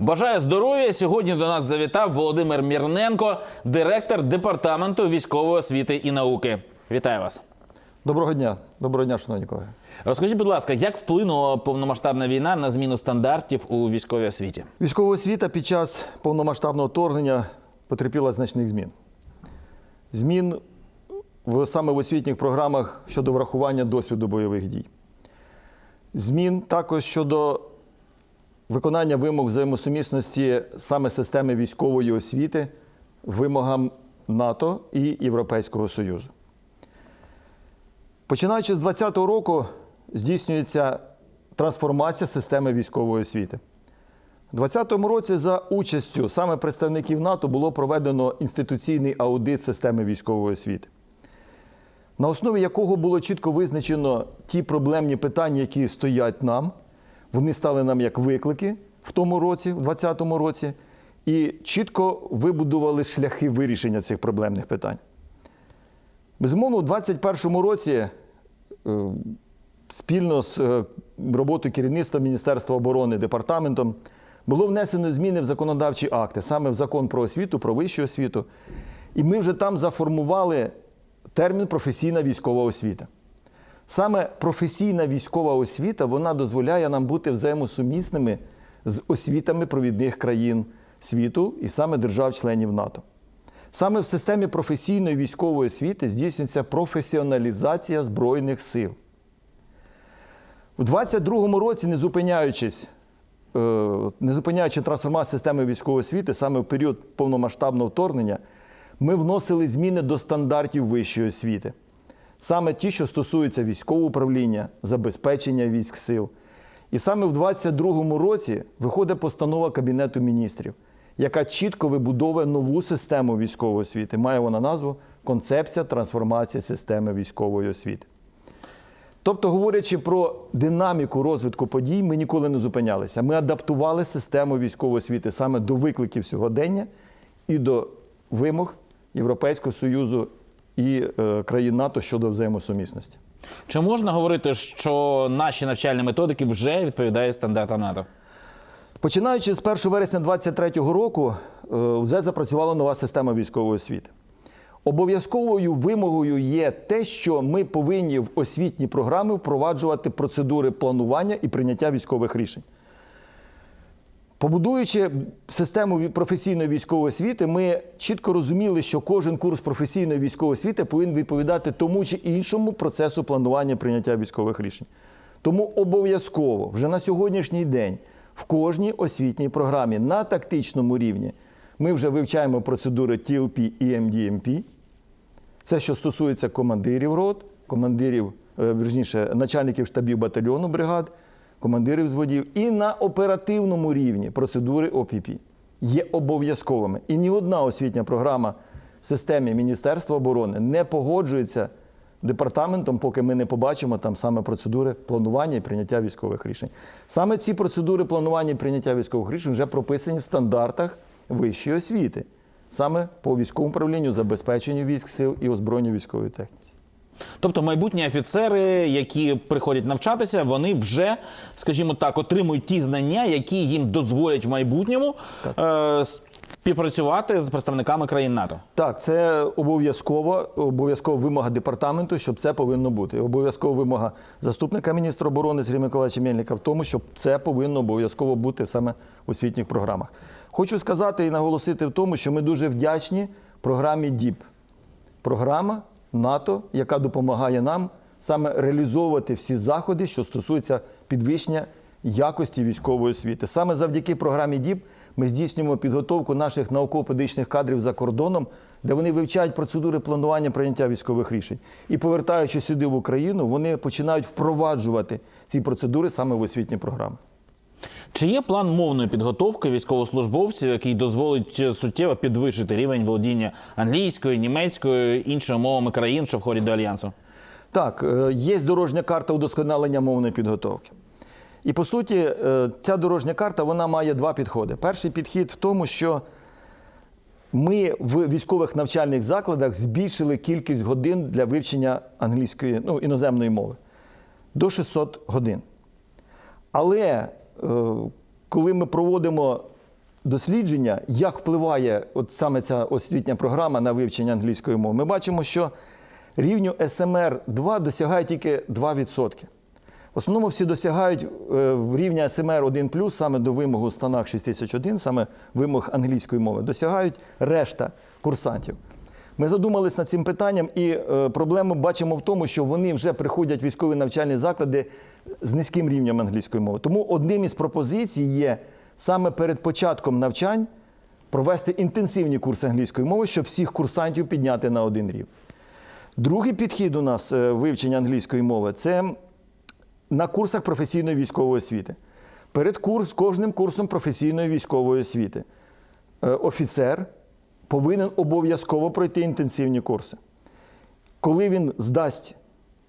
Бажаю здоров'я. Сьогодні до нас завітав Володимир Мірненко, директор департаменту військової освіти і науки. Вітаю вас. Доброго дня, доброго дня, шановні колеги. Розкажіть, будь ласка, як вплинула повномасштабна війна на зміну стандартів у військовій освіті? Військова освіта під час повномасштабного вторгнення потерпіла значних змін. Змін в, саме в освітніх програмах щодо врахування досвіду бойових дій. Змін також щодо виконання вимог взаємосумісності саме системи військової освіти вимогам НАТО і Європейського Союзу. Починаючи з 2020 року здійснюється трансформація системи військової освіти. У 2020 році за участю саме представників НАТО було проведено інституційний аудит системи військової освіти, на основі якого було чітко визначено ті проблемні питання, які стоять нам. Вони стали нам як виклики в тому році, в 2020 році, і чітко вибудували шляхи вирішення цих проблемних питань. Безумовно, у 2021 році е, спільно з е, роботою керівництва Міністерства оборони департаментом було внесено зміни в законодавчі акти, саме в закон про освіту, про вищу освіту. І ми вже там заформували термін професійна військова освіта. Саме професійна військова освіта вона дозволяє нам бути взаємосумісними з освітами провідних країн світу і саме держав-членів НАТО. Саме в системі професійної військової освіти здійснюється професіоналізація Збройних сил. У 2022 році, не зупиняючись, е, не зупиняючи трансформацію системи військової освіти, саме в період повномасштабного вторгнення, ми вносили зміни до стандартів вищої освіти. Саме ті, що стосуються військового управління, забезпечення військ сил. І саме в 2022 році виходить постанова Кабінету міністрів, яка чітко вибудовує нову систему військової освіти. Має вона назву Концепція трансформації системи військової освіти. Тобто, говорячи про динаміку розвитку подій, ми ніколи не зупинялися. Ми адаптували систему військової освіти саме до викликів сьогодення і до вимог Європейського Союзу і е, країн НАТО щодо взаємосумісності. Чи можна говорити, що наші навчальні методики вже відповідають стандартам НАТО? Починаючи з 1 вересня 2023 року, е, вже запрацювала нова система військової освіти. Обов'язковою вимогою є те, що ми повинні в освітні програми впроваджувати процедури планування і прийняття військових рішень. Побудуючи систему професійної військової освіти, ми чітко розуміли, що кожен курс професійної військової освіти повинен відповідати тому чи іншому процесу планування прийняття військових рішень. Тому обов'язково вже на сьогоднішній день в кожній освітній програмі на тактичному рівні ми вже вивчаємо процедури TLP і MDMP. Це що стосується командирів рот, командирів, е, вірніше, начальників штабів батальйону бригад, командирів взводів, і на оперативному рівні процедури ОПП є обов'язковими. І ні одна освітня програма в системі Міністерства оборони не погоджується департаментом, поки ми не побачимо там саме процедури планування і прийняття військових рішень. Саме ці процедури планування і прийняття військових рішень вже прописані в стандартах вищої освіти, саме по військовому управлінню, забезпеченню військ сил і озброєнню військової техніці. Тобто майбутні офіцери, які приходять навчатися, вони вже, скажімо так, отримують ті знання, які їм дозволять в майбутньому е, співпрацювати з представниками країн НАТО. Так, це обов'язково, обов'язкова вимога департаменту, щоб це повинно бути. Обов'язкова вимога заступника міністра оборони Сергія Миколаївича Мельника в тому, щоб це повинно обов'язково бути саме в освітніх програмах. Хочу сказати і наголосити в тому, що ми дуже вдячні програмі ДІП. Програма НАТО, яка допомагає нам саме реалізовувати всі заходи, що стосуються підвищення якості військової освіти. Саме завдяки програмі ДІП ми здійснюємо підготовку наших науково-педагогічних кадрів за кордоном, де вони вивчають процедури планування прийняття військових рішень. І повертаючись сюди в Україну, вони починають впроваджувати ці процедури саме в освітні програми. Чи є план мовної підготовки військовослужбовців, який дозволить суттєво підвищити рівень володіння англійською, німецькою, іншими мовами країн, що входять до альянсу? Так, е, є дорожня карта удосконалення мовної підготовки. І по суті, е, ця дорожня карта вона має два підходи. Перший підхід в тому, що ми в військових навчальних закладах збільшили кількість годин для вивчення англійської ну, іноземної мови до 600 годин. Але е, коли ми проводимо дослідження, як впливає от саме ця освітня програма на вивчення англійської мови, ми бачимо, що рівню СМР 2 досягає тільки 2%. В основному всі досягають е, в рівня СМР 1 саме до вимогу станах 6001, саме вимог англійської мови, досягають решта курсантів. Ми задумались над цим питанням, і е, проблему бачимо в тому, що вони вже приходять в військові навчальні заклади з низьким рівнем англійської мови. Тому одним із пропозицій є саме перед початком навчань провести інтенсивні курси англійської мови, щоб всіх курсантів підняти на один рівень. Другий підхід у нас е, вивчення англійської мови це на курсах професійної військової освіти. Перед курс, кожним курсом професійної військової освіти е, офіцер повинен обов'язково пройти інтенсивні курси. Коли він здасть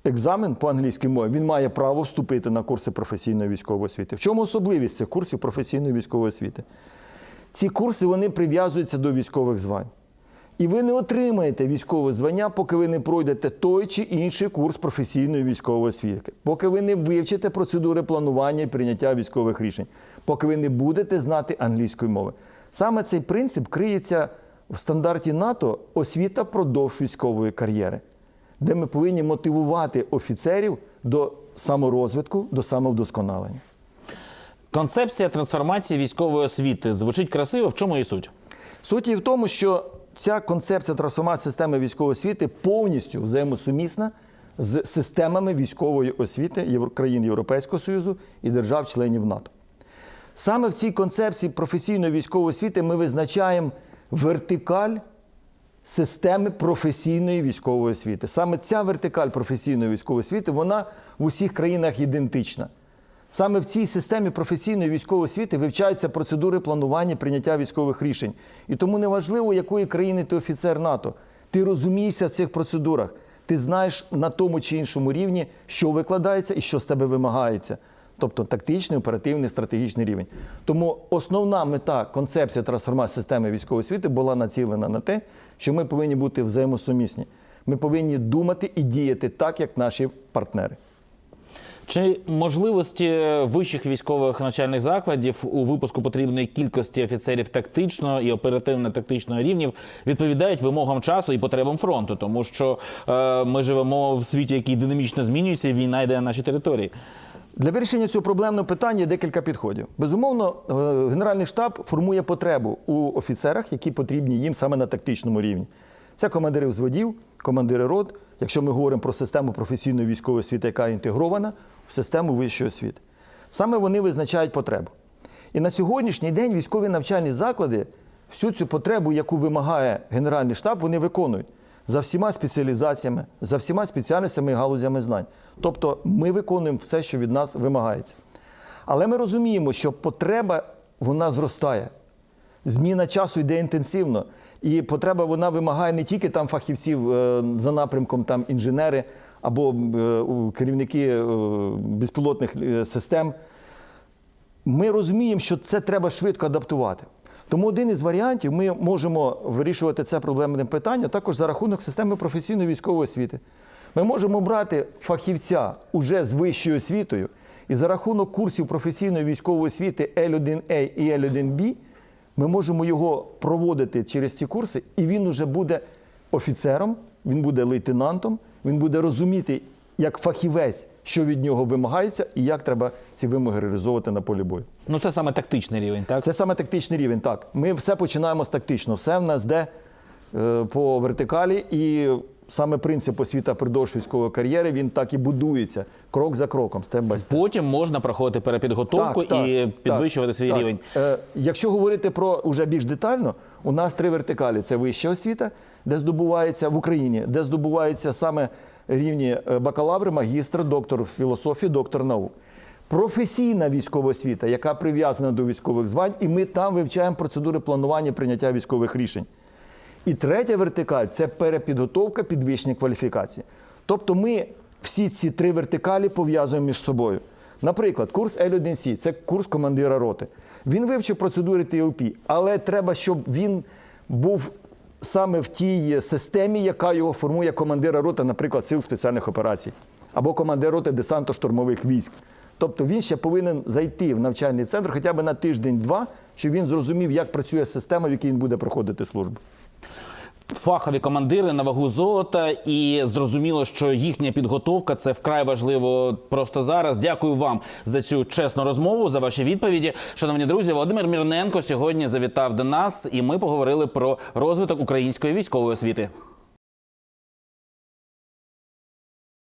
екзамен по англійській мові, він має право вступити на курси професійної військової освіти. В чому особливість цих курсів професійної військової освіти? Ці курси вони прив'язуються до військових звань. І ви не отримаєте військове звання, поки ви не пройдете той чи інший курс професійної військової освіти, поки ви не вивчите процедури планування і прийняття військових рішень, поки ви не будете знати англійської мови. Саме цей принцип криється в стандарті НАТО освіта продовж військової кар'єри, де ми повинні мотивувати офіцерів до саморозвитку, до самовдосконалення. Концепція трансформації військової освіти звучить красиво. В чому її суть? Суть її в тому, що ця концепція трансформації системи військової освіти повністю взаємосумісна з системами військової освіти країн Європейського Союзу і держав-членів НАТО. Саме в цій концепції професійної військової освіти ми визначаємо вертикаль системи професійної військової освіти. Саме ця вертикаль професійної військової освіти вона в усіх країнах ідентична. Саме в цій системі професійної військової освіти вивчаються процедури планування прийняття військових рішень. І тому неважливо, якої країни ти офіцер НАТО. Ти розумієшся в цих процедурах. Ти знаєш на тому чи іншому рівні, що викладається і що з тебе вимагається. Тобто тактичний, оперативний, стратегічний рівень. Тому основна мета концепції трансформації системи військової освіти була націлена на те, що ми повинні бути взаємосумісні. Ми повинні думати і діяти так, як наші партнери. Чи можливості вищих військових навчальних закладів у випуску потрібної кількості офіцерів тактичного і оперативно-тактичного рівнів відповідають вимогам часу і потребам фронту, тому що е, ми живемо в світі, який динамічно змінюється, і війна йде на наші території. Для вирішення цього проблемного питання є декілька підходів. Безумовно, е, Генеральний штаб формує потребу у офіцерах, які потрібні їм саме на тактичному рівні. Це командири взводів, командири рот, якщо ми говоримо про систему професійної військової освіти, яка інтегрована в систему вищої освіти. Саме вони визначають потребу. І на сьогоднішній день військові навчальні заклади всю цю потребу, яку вимагає Генеральний штаб, вони виконують за всіма спеціалізаціями, за всіма спеціальностями і галузями знань. Тобто ми виконуємо все, що від нас вимагається. Але ми розуміємо, що потреба вона зростає. Зміна часу йде інтенсивно, і потреба вона вимагає не тільки там фахівців е, за напрямком там інженери або е, керівники е, безпілотних систем. Ми розуміємо, що це треба швидко адаптувати. Тому один із варіантів ми можемо вирішувати це проблемне питання також за рахунок системи професійної військової освіти. Ми можемо брати фахівця уже з вищою освітою, і за рахунок курсів професійної військової освіти L1A і L1B ми можемо його проводити через ці курси, і він уже буде офіцером, він буде лейтенантом, він буде розуміти як фахівець, що від нього вимагається, і як треба ці вимоги реалізовувати на полі бою. Ну це саме тактичний рівень, так? Це саме тактичний рівень. Так, ми все починаємо з тактично. Все в нас йде е, по вертикалі, і саме принцип освіта впродовж військової кар'єри він так і будується крок за кроком, степ степ. Потім можна проходити перепідготовку і підвищувати свій так. рівень. Е, якщо говорити про уже більш детально, у нас три вертикалі: це вища освіта, де здобувається в Україні, де здобуваються саме рівні е, бакалаври, магістр, доктор філософії, доктор наук. Професійна військова освіта, яка прив'язана до військових звань, і ми там вивчаємо процедури планування прийняття військових рішень. І третя вертикаль це перепідготовка підвищення кваліфікації. Тобто ми всі ці три вертикалі пов'язуємо між собою. Наприклад, курс L1C це курс командира роти. Він вивчив процедури ТЛП, але треба, щоб він був саме в тій системі, яка його формує командира роти, наприклад, сил спеціальних операцій, або командир роти десантно-штурмових військ. Тобто він ще повинен зайти в навчальний центр хоча б на тиждень-два, щоб він зрозумів, як працює система, в якій він буде проходити службу. Фахові командири на вагу золота, і зрозуміло, що їхня підготовка це вкрай важливо просто зараз. Дякую вам за цю чесну розмову, за ваші відповіді. Шановні друзі, Володимир Мірненко сьогодні завітав до нас, і ми поговорили про розвиток української військової освіти.